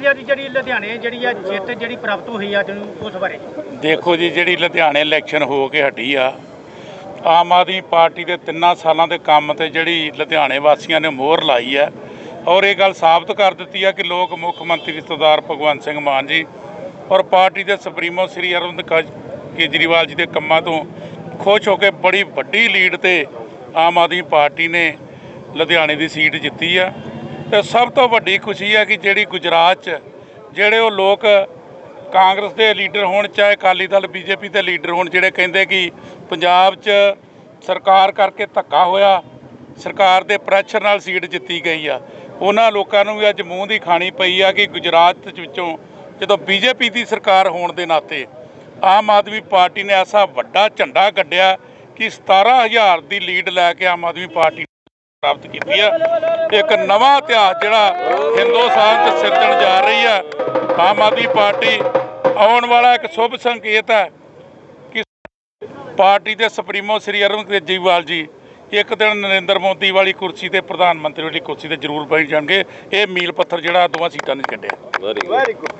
ਜੀ ਅੱਜ ਜਿਹੜੀ ਲੁਧਿਆਣੇ ਜਿਹੜੀ ਆ ਜਿੱਤ ਜਿਹੜੀ ਪ੍ਰਾਪਤ ਹੋਈ ਆ ਤੁਹਾਨੂੰ ਉਸ ਬਾਰੇ। ਦੇਖੋ ਜੀ, ਜਿਹੜੀ ਲੁਧਿਆਣੇ ਇਲੈਕਸ਼ਨ ਹੋ ਕੇ ਹਟੀ ਆ, ਆਮ ਆਦਮੀ ਪਾਰਟੀ ਦੇ ਤਿੰਨਾਂ ਸਾਲਾਂ ਦੇ ਕੰਮ ਤੇ ਜਿਹੜੀ ਲੁਧਿਆਣੇ ਵਾਸੀਆਂ ਨੇ ਮੋਹਰ ਲਾਈ ਹੈ ਔਰ ਇਹ ਗੱਲ ਸਾਬਤ ਕਰ ਦਿੱਤੀ ਆ ਕਿ ਲੋਕ ਮੁੱਖ ਮੰਤਰੀ ਸਰਦਾਰ ਭਗਵੰਤ ਸਿੰਘ ਮਾਨ ਜੀ ਔਰ ਪਾਰਟੀ ਦੇ ਸੁਪਰੀਮੋ ਸ੍ਰੀ ਅਰਵਿੰਦ ਕੇਜ- ਕੇਜਰੀਵਾਲ ਜੀ ਦੇ ਕੰਮਾਂ ਤੋਂ ਖੁਸ਼ ਹੋ ਕੇ ਬੜੀ ਵੱਡੀ ਲੀਡ ਤੇ ਆਮ ਆਦਮੀ ਪਾਰਟੀ ਨੇ ਲੁਧਿਆਣੇ ਦੀ ਸੀਟ ਜਿੱਤੀ ਆ। ਤੇ ਸਭ ਤੋਂ ਵੱਡੀ ਖੁਸ਼ੀ ਹੈ ਕਿ ਜਿਹੜੀ ਗੁਜਰਾਤ 'ਚ ਜਿਹੜੇ ਉਹ ਲੋਕ ਕਾਂਗਰਸ ਦੇ ਲੀਡਰ ਹੋਣ, ਚਾਹੇ ਅਕਾਲੀ ਦਲ, ਬੀਜੇਪੀ ਦੇ ਲੀਡਰ ਹੋਣ, ਜਿਹੜੇ ਕਹਿੰਦੇ ਕਿ ਪੰਜਾਬ 'ਚ ਸਰਕਾਰ ਕਰਕੇ ਧੱਕਾ ਹੋਇਆ, ਸਰਕਾਰ ਦੇ ਪ੍ਰੈਸ਼ਰ ਨਾਲ ਸੀਟ ਜਿੱਤੀ ਗਈ ਆ। ਉਹਨਾਂ ਲੋਕਾਂ ਨੂੰ ਵੀ ਅੱਜ ਮੂੰਹ ਦੀ ਖਾਣੀ ਪਈ ਆ ਕਿ ਗੁਜਰਾਤ ਚ ਵਿੱਚੋਂ ਜਦੋਂ ਬੀਜੇਪੀ ਦੀ ਸਰਕਾਰ ਹੋਣ ਦੇ ਨਾਤੇ ਆਮ ਆਦਮੀ ਪਾਰਟੀ ਨੇ ਐਸਾ ਵੱਡਾ ਝੰਡਾ ਗੱਡਿਆ ਕਿ 17000 ਦੀ ਲੀਡ ਲੈ ਕੇ ਆਮ ਆਦਮੀ ਪਾਰਟੀ ਪ੍ਰਾਪਤ ਕੀਤੀ ਆ। ਇੱਕ ਨਵਾਂ ਇਤਿਹਾਸ ਜਿਹੜਾ ਹਿੰਦੁਸਤਾਨ 'ਚ ਸਿਰਜਣ ਜਾ ਰਹੀ ਆ। ਆਮ ਆਦਮੀ ਪਾਰਟੀ ਆਉਣ ਵਾਲਾ ਇੱਕ ਸ਼ੁਭ ਸੰਕੇਤ ਹੈ ਕਿ ਪਾਰਟੀ ਦੇ ਸੁਪਰੀਮੋ ਸ੍ਰੀ ਅਰਵਿੰਦ ਕੇਜਰੀਵਾਲ ਜੀ ਇੱਕ ਦਿਨ ਨਰਿੰਦਰ ਮੋਦੀ ਵਾਲੀ ਕੁਰਸੀ ਤੇ ਪ੍ਰਧਾਨ ਮੰਤਰੀ ਵਾਲੀ ਕੁਰਸੀ ਤੇ ਜ਼ਰੂਰ ਬੈਠ ਜਾਣਗੇ। ਇਹ ਮੀਲ ਪੱਥਰ ਜਿਹੜਾ ਦੋਵਾਂ ਸੀਟਾਂ ਨੇ ਕੱਢਿਆ। Very good